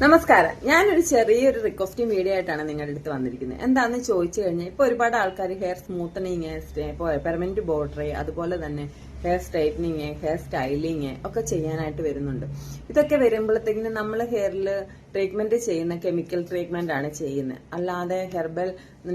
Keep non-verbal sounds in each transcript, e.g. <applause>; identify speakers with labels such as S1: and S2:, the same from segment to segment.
S1: നമസ്കാരം. ഞാനൊരു ചെറിയൊരു റിക്വസ്റ്റിംഗ് വീഡിയോ ആയിട്ടാണ് നിങ്ങളുടെ അടുത്ത് വന്നിരിക്കുന്നത്. എന്താണെന്ന് ചോദിച്ചു കഴിഞ്ഞാൽ ഇപ്പൊ ഒരുപാട് ആൾക്കാർ ഹെയർ സ്മൂത്തനിങ് പെർമനന്റ് ബോർഡർ അതുപോലെ തന്നെ ഹെയർ സ്ട്രൈറ്റനിങ് ഹെയർ സ്റ്റൈലിങ് ഒക്കെ ചെയ്യാനായിട്ട് വരുന്നുണ്ട്. ഇതൊക്കെ വരുമ്പോഴത്തേക്കിനും നമ്മൾ ഹെയറിൽ ട്രീറ്റ്മെന്റ് ചെയ്യുന്ന കെമിക്കൽ ട്രീറ്റ്മെന്റ് ആണ് ചെയ്യുന്നത്. അല്ലാതെ ഹെർബൽ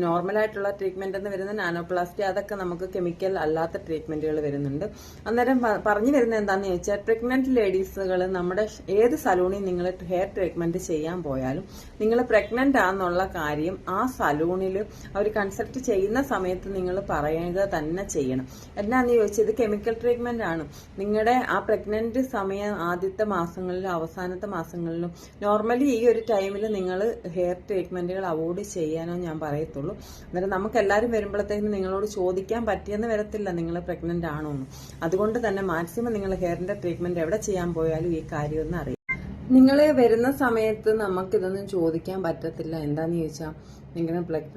S1: നോർമൽ ആയിട്ടുള്ള ട്രീറ്റ്മെന്റ് എന്ന് വരുന്ന നാനോപ്ലാസ്റ്റി അതൊക്കെ നമുക്ക് കെമിക്കൽ അല്ലാത്ത ട്രീറ്റ്മെന്റുകൾ വരുന്നുണ്ട്. അന്നേരം പറഞ്ഞു വരുന്നത് എന്താണെന്ന് ചോദിച്ചാൽ പ്രഗ്നന്റ് ലേഡീസുകൾ നമ്മുടെ ഏത് സലൂണിൽ നിങ്ങൾ ഹെയർ ട്രീറ്റ്മെന്റ് ചെയ്യാൻ പോയാലും നിങ്ങൾ പ്രഗ്നന്റ് ആണെന്നുള്ള കാര്യം ആ സലൂണിൽ അവർ കൺസൾട്ട് ചെയ്യുന്ന സമയത്ത് നിങ്ങൾ പറയുക തന്നെ ചെയ്യണം. എന്നാന്ന് ചോദിച്ചാൽ ഇത് കെമിക്കൽ ട്രീറ്റ്മെന്റ് ആണ്. നിങ്ങളുടെ ആ പ്രഗ്നന്റ് സമയം ആദ്യത്തെ മാസങ്ങളിലും അവസാനത്തെ മാസങ്ങളിലും നോർമലി ഈ ഒരു ടൈമിൽ നിങ്ങൾ ഹെയർ ട്രീറ്റ്മെന്റുകൾ അവോയ്ഡ് ചെയ്യാനോ ഞാൻ പറയത്തുള്ളൂ. അന്നേരം നമുക്ക് എല്ലാവരും വരുമ്പോഴത്തേക്കും നിങ്ങളോട് ചോദിക്കാൻ പറ്റിയെന്ന് വരത്തില്ല നിങ്ങൾ പ്രഗ്നന്റ് ആണോ എന്ന് അതുകൊണ്ട് തന്നെ മാക്സിമം നിങ്ങൾ ഹെയറിന്റെ ട്രീറ്റ്മെന്റ് എവിടെ ചെയ്യാൻ പോയാലും ഈ കാര്യമൊന്നും അറിയാം നിങ്ങൾ വരുന്ന സമയത്ത് നമുക്കിതൊന്നും ചോദിക്കാൻ പറ്റത്തില്ല. എന്താന്ന് ചോദിച്ചാൽ നിങ്ങൾ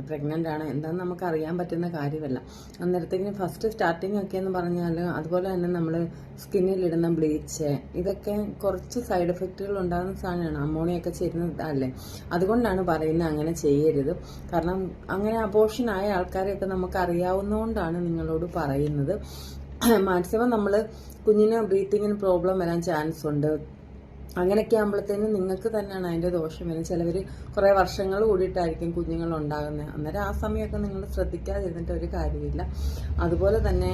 S1: പ്രഗ്നന്റ് ആണ്. എന്താന്ന് നമുക്ക് അറിയാൻ പറ്റുന്ന കാര്യമല്ല. അന്നേരത്തേക്കിന് ഫസ്റ്റ് സ്റ്റാർട്ടിംഗ് ഒക്കെ എന്ന് പറഞ്ഞാൽ അതുപോലെ തന്നെ നമ്മൾ സ്കിന്നിലിടുന്ന ബ്ലീച്ച് ഇതൊക്കെ കുറച്ച് സൈഡ് എഫക്റ്റുകൾ ഉണ്ടാകുന്ന സാധനമാണ്. അമോണിയൊക്കെ ചേരുന്നതല്ലേ അതുകൊണ്ടാണ് പറയുന്നത് അങ്ങനെ ചെയ്യരുത്. കാരണം അങ്ങനെ അബോഷനായ ആൾക്കാരെയൊക്കെ നമുക്ക് അറിയാവുന്നതുകൊണ്ടാണ് നിങ്ങളോട് പറയുന്നത്. <clears throat> മാക്സിമം നമ്മൾ കുഞ്ഞിന് ബ്രീത്തിങ്ങിന് പ്രോബ്ലം വരാൻ ചാൻസ് ഉണ്ട്. അങ്ങനെയൊക്കെ ആകുമ്പോഴത്തേനും നിങ്ങൾക്ക് തന്നെയാണ് അതിന്റെ ദോഷം വരുന്നത്. ചിലവർ കുറേ വർഷങ്ങൾ കൂടിയിട്ടായിരിക്കും കുഞ്ഞുങ്ങൾ ഉണ്ടാകുന്നത്. അന്നേരം ആ സമയമൊക്കെ നിങ്ങൾ ശ്രദ്ധിക്കാതിരുന്നിട്ട് ഒരു കാര്യമില്ല. അതുപോലെ തന്നെ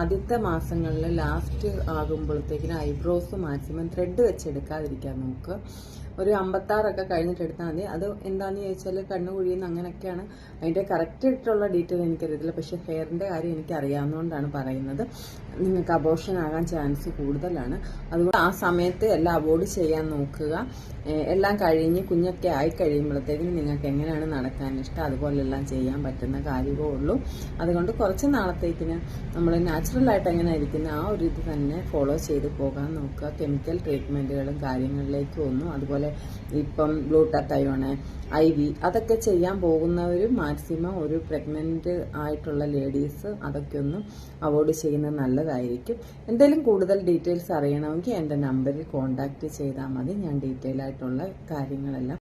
S1: ആദ്യത്തെ മാസങ്ങളിൽ ലാസ്റ്റ് ആകുമ്പോഴത്തേക്കിനും ഐബ്രോസ് മാക്സിമം ത്രെഡ് വെച്ചെടുക്കാതിരിക്കാൻ നോക്കുക ഒരു അമ്പത്താറൊക്കെ കഴിഞ്ഞിട്ട് എടുത്താൽ മതി. അത് എന്താണെന്ന് ചോദിച്ചാൽ കണ്ണു കുഴിയുന്ന അങ്ങനെയൊക്കെയാണ്. അതിന്റെ കറക്റ്റ് ആയിട്ടുള്ള ഡീറ്റെയിൽ എനിക്കറിയത്തില്ല. പക്ഷേ ഹെയറിന്റെ കാര്യം എനിക്കറിയാവുന്നതുകൊണ്ടാണ് പറയുന്നത്. നിങ്ങൾക്ക് അബോർഷൻ ആകാൻ ചാൻസ് കൂടുതലാണ്. അതുകൊണ്ട് ആ സമയത്ത് എല്ലാം അവോയ്ഡ് ചെയ്യാൻ നോക്കുക. എല്ലാം കഴിഞ്ഞ് കുഞ്ഞൊക്കെ ആയി കഴിയുമ്പോഴത്തേക്കും നിങ്ങൾക്ക് എങ്ങനെയാണ് നടക്കാൻ ഇഷ്ടം? അതുപോലെ എല്ലാം ചെയ്യാൻ പറ്റുന്ന കാര്യമേ ഉള്ളൂ. അതുകൊണ്ട് കുറച്ച് നാളത്തേക്കിന് നമ്മൾ നാച്ചുറൽ ആയിട്ട് എങ്ങനെ ഇരിക്കുന്ന ആ ഒരു ഇത് തന്നെ ഫോളോ ചെയ്ത് പോകാൻ നോക്കുക. കെമിക്കൽ ട്രീറ്റ്മെന്റുകളും കാര്യങ്ങളിലേക്കും ഒന്നും അതുപോലെ ഇപ്പം ബ്ലൂട്ടത്തയോണ് ഐ വി അതൊക്കെ ചെയ്യാൻ പോകുന്നവർ മാക്സിമം ഒരു പ്രഗ്നന്റ് ആയിട്ടുള്ള ലേഡീസ് അതൊക്കെ ഒന്ന് അവോയ്ഡ് ചെയ്യുന്നത് നല്ലതായിരിക്കും. എന്തെങ്കിലും കൂടുതൽ ഡീറ്റെയിൽസ് അറിയണമെങ്കിൽ എന്റെ നമ്പറിൽ കോൺടാക്ട് ചെയ്താൽ മതി. ഞാൻ ഡീറ്റെയിൽ ആയിട്ടുള്ള കാര്യങ്ങളെല്ലാം